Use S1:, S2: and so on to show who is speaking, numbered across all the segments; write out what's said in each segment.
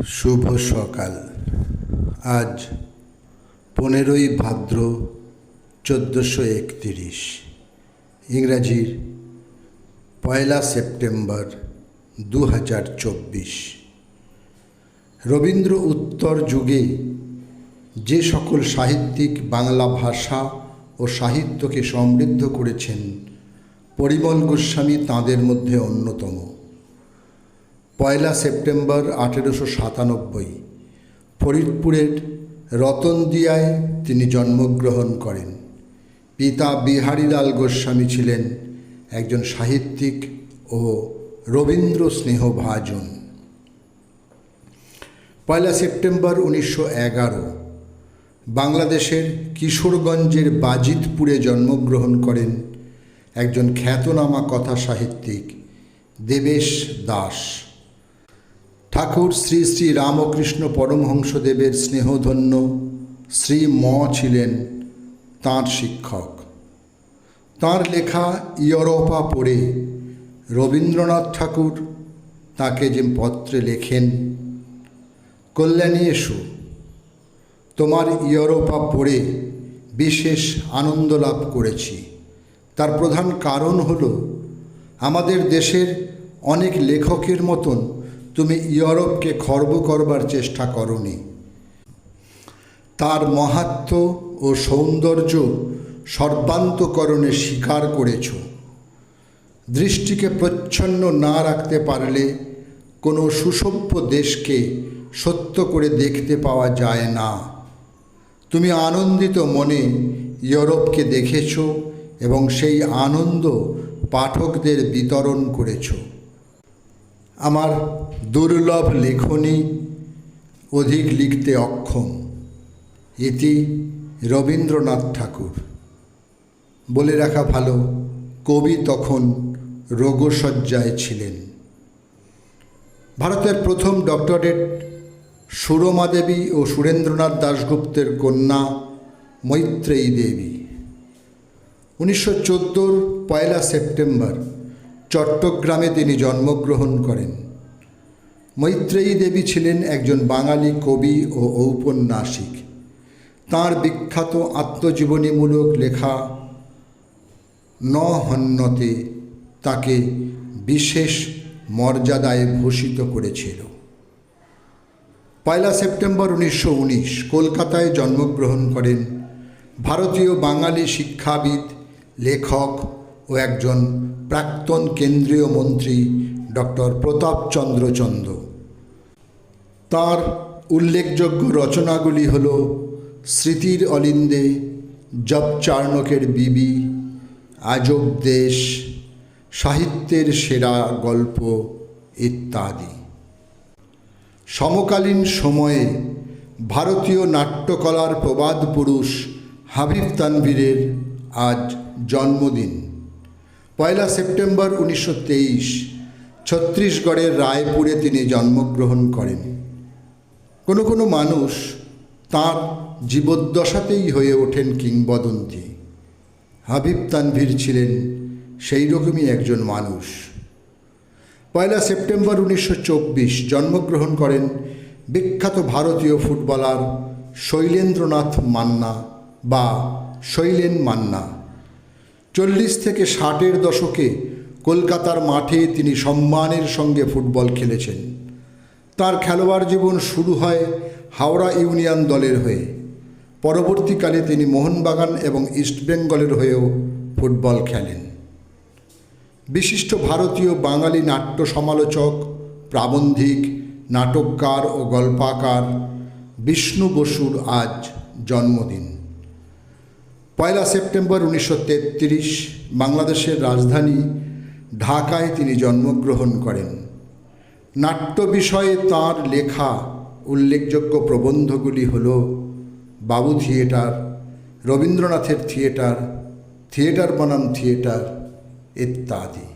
S1: শুভ সকাল। আজ পনেরোই ভাদ্র চোদ্দোশো একতিরিশ। ইংরাজির পয়লা সেপ্টেম্বর দু হাজার চব্বিশ। রবীন্দ্র উত্তর যুগে যে সকল সাহিত্যিক বাংলা ভাষা ও সাহিত্যকে সমৃদ্ধ করেছেন, পরিমল গোস্বামী তাঁদের মধ্যে অন্যতম। পয়লা সেপ্টেম্বর আঠেরোশো সাতানব্বই, ফরিদপুরের রতনদিয়ায় তিনি জন্মগ্রহণ করেন। পিতা বিহারীলাল গোস্বামী ছিলেন একজন সাহিত্যিক ও রবীন্দ্র স্নেহভাজন পয়লা সেপ্টেম্বর উনিশশো এগারো, বাংলাদেশের কিশোরগঞ্জের বাজিতপুরে জন্মগ্রহণ করেন একজন খ্যাতনামা কথা সাহিত্যিক দেবেশ দাস। ঠাকুর শ্রী শ্রী রামকৃষ্ণ পরমহংসদেবের স্নেহধন্য শ্রী ম ছিলেন তাঁর শিক্ষক। তাঁর লেখা ইয়রোপা পড়ে রবীন্দ্রনাথ ঠাকুর তাকে যে পত্রে লেখেন, কল্যাণী এসো, তোমার ইয়রোপা পড়ে বিশেষ আনন্দ লাভ করেছি। তার প্রধান কারণ হল আমাদের দেশের অনেক লেখকের মতন তুমি ইউরোপকে খর্ব করবার চেষ্টা করনি। তার মাহাত্ম ও সৌন্দর্য সর্বান্তকরণে স্বীকার করেছ। দৃষ্টিকে প্রচ্ছন্ন না রাখতে পারলে কোনো সুসভ্য দেশকে সত্য করে দেখতে পাওয়া যায় না। তুমি আনন্দিত মনে ইউরোপকে দেখেছ এবং সেই আনন্দ পাঠকদের বিতরণ করেছ। আমার দুর্লভ লেখনী অধিক লিখতে অক্ষম। এটি রবীন্দ্রনাথ ঠাকুর। বলে রাখা ভালো, কবি তখন রোগশয্যায় ছিলেন। ভারতের প্রথম ডক্টরেট সুরমা দেবী ও সুরেন্দ্রনাথ দাশগুপ্তের কন্যা মৈত্রেয়ী দেবী। উনিশশো পয়লা সেপ্টেম্বর চট্টগ্রামে তিনি জন্মগ্রহণ করেন। মৈত্রেয়ী দেবী ছিলেন একজন বাঙালি কবি ও ঔপন্যাসিক। তাঁর বিখ্যাত আত্মজীবনীমূলক লেখা ন হন্যতে তাকে বিশেষ মর্যাদায় ভূষিত করেছিল। পয়লা সেপ্টেম্বর উনিশশো উনিশ কলকাতায় জন্মগ্রহণ করেন ভারতীয় বাঙালি শিক্ষাবিদ, লেখক ও একজন প্রাক্তন কেন্দ্রীয় মন্ত্রী ডক্টর প্রতাপচন্দ্র চন্দ। তাঁর উল্লেখযোগ্য রচনাগুলি হল স্মৃতির অলিন্দে জব চার্ণকের বিবি, আজব দেশ, সাহিত্যের সেরা গল্প ইত্যাদি। সমকালীন সময়ে ভারতীয় নাট্যকলার প্রবাদ পুরুষ হাবিব তানভীরের আজ জন্মদিন। পয়লা সেপ্টেম্বর উনিশশো তেইশ ছত্তিশগড়ের রায়পুরে তিনি জন্মগ্রহণ করেন। কোনো কোনো মানুষ তাঁর জীবদ্দশাতেই হয়ে ওঠেন কিংবদন্তি। হাবিব তানভীর ছিলেন সেই রকমই একজন মানুষ। পয়লা সেপ্টেম্বর উনিশশো চব্বিশ জন্মগ্রহণ করেন বিখ্যাত ভারতীয় ফুটবলার শৈলেন্দ্রনাথ মান্না বা শৈলেন মান্না। চল্লিশ থেকে ষাটের দশকে কলকাতার মাঠে তিনি সম্মানের সঙ্গে ফুটবল খেলেছেন। তার খেলোয়াড় জীবন শুরু হয় হাওড়া ইউনিয়ন দলের হয়ে। পরবর্তীকালে তিনি মোহনবাগান এবং ইস্টবেঙ্গলের হয়েও ফুটবল খেলেন। বিশিষ্ট ভারতীয় বাঙালি নাট্য সমালোচক, প্রাবন্ধিক, নাটককার ও গল্পাকার বিষ্ণু বসুর আজ জন্মদিন। পয়লা সেপ্টেম্বর উনিশশো তেত্রিশ বাংলাদেশের রাজধানী ঢাকায় তিনি জন্মগ্রহণ করেন। নাট্য বিষয়ে তাঁর লেখা উল্লেখযোগ্য প্রবন্ধগুলি হল বাবু থিয়েটার, রবীন্দ্রনাথের থিয়েটার থিয়েটার বনাম থিয়েটার ইত্যাদি।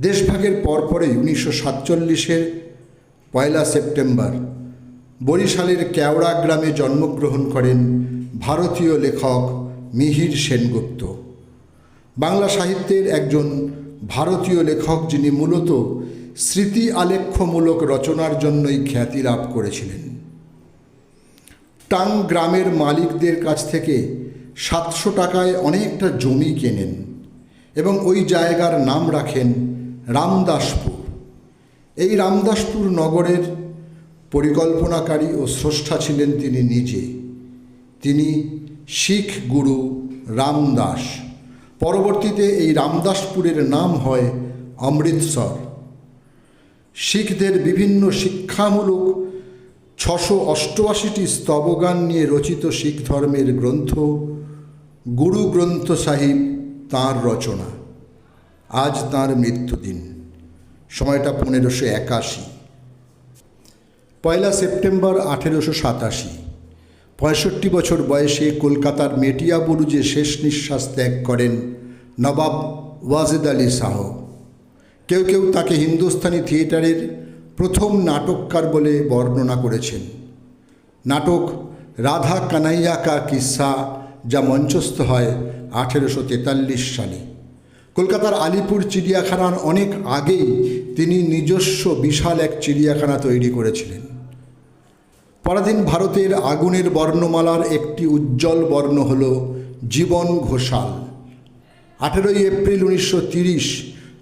S1: দেশভাগের পরপরই উনিশশো সাতচল্লিশের পয়লা সেপ্টেম্বর বরিশালের কেওড়া গ্রামে জন্মগ্রহণ করেন ভারতীয় লেখক মিহির সেনগুপ্ত। বাংলা সাহিত্যের একজন ভারতীয় লেখক যিনি মূলত স্মৃতি আলেখ্যমূলক রচনার জন্যই খ্যাতি লাভ করেছিলেন। টাং গ্রামের মালিকদের কাছ থেকে সাতশো টাকায় অনেকটা জমি কেনেন এবং ওই জায়গার নাম রাখেন রামদাসপুর। এই রামদাসপুর নগরের পরিকল্পনাকারী ও স্রষ্টা ছিলেন তিনি নিজে। তিনি শিখ গুরু রামদাস। পরবর্তীতে এই রামদাসপুরের নাম হয় অমৃতসর। শিখদের বিভিন্ন শিক্ষামূলক ছশো অষ্টআশিটি স্তবগান নিয়ে রচিত শিখ ধর্মের গ্রন্থ গুরু গ্রন্থ সাহিব তাঁর রচনা। আজ তাঁর মৃত্যুদিন। সময়টা পনেরোশো একাশি। পয়লা সেপ্টেম্বর আঠেরোশো সাতাশি। পঁয়ষট্টি বছর বয়সে কলকাতার মেটিয়া বুরুজে শেষ নিঃশ্বাস ত্যাগ করেন নবাব ওয়াজেদ আলী শাহ। কেউ কেউ তাকে হিন্দুস্তানি থিয়েটারের প্রথম নাটককার বলে বর্ণনা করেছেন। নাটক রাধা কানাইয়া কা কিসা, যা মঞ্চস্থ হয় আঠেরোশো তেতাল্লিশ সালে। কলকাতার আলিপুর চিড়িয়াখানার অনেক আগেই তিনি নিজস্ব বিশাল এক চিড়িয়াখানা তৈরি করেছিলেন। পরাধীন ভারতের আগুনের বর্ণমালার একটি উজ্জ্বল বর্ণ হল জীবন ঘোষাল। আঠেরোই এপ্রিল উনিশশো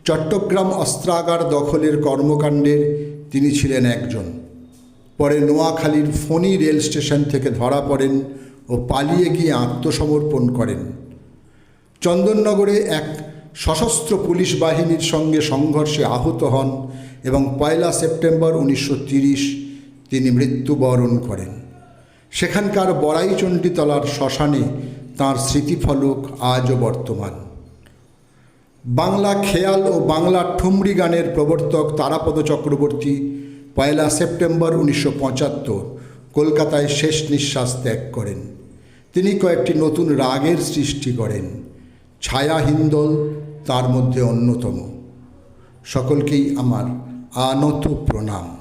S1: চট্টগ্রাম অস্ত্রাগার দখলের কর্মকাণ্ডের তিনি ছিলেন একজন। পরে নোয়াখালীর ফণি রেল স্টেশন থেকে ধরা পড়েন ও পালিয়ে গিয়ে আত্মসমর্পণ করেন। চন্দননগরে এক সশস্ত্র পুলিশ বাহিনীর সঙ্গে সংঘর্ষে আহত হন এবং পয়লা সেপ্টেম্বর উনিশশো তিনি মৃত্যুবরণ করেন। সেখানকার বড়াইচণ্ডীতলার শ্মশানে তাঁর স্মৃতিফলক আজও বর্তমান। বাংলা খেয়াল ও বাংলা ঠুমরি গানের প্রবর্তক তারাপদ চক্রবর্তী পয়লা সেপ্টেম্বর উনিশশো পঁচাত্তর কলকাতায় শেষ নিঃশ্বাস ত্যাগ করেন। তিনি কয়েকটি নতুন রাগের সৃষ্টি করেন। ছায়া হিন্দল তার মধ্যে অন্যতম। সকলকেই আমার আনত প্রণাম।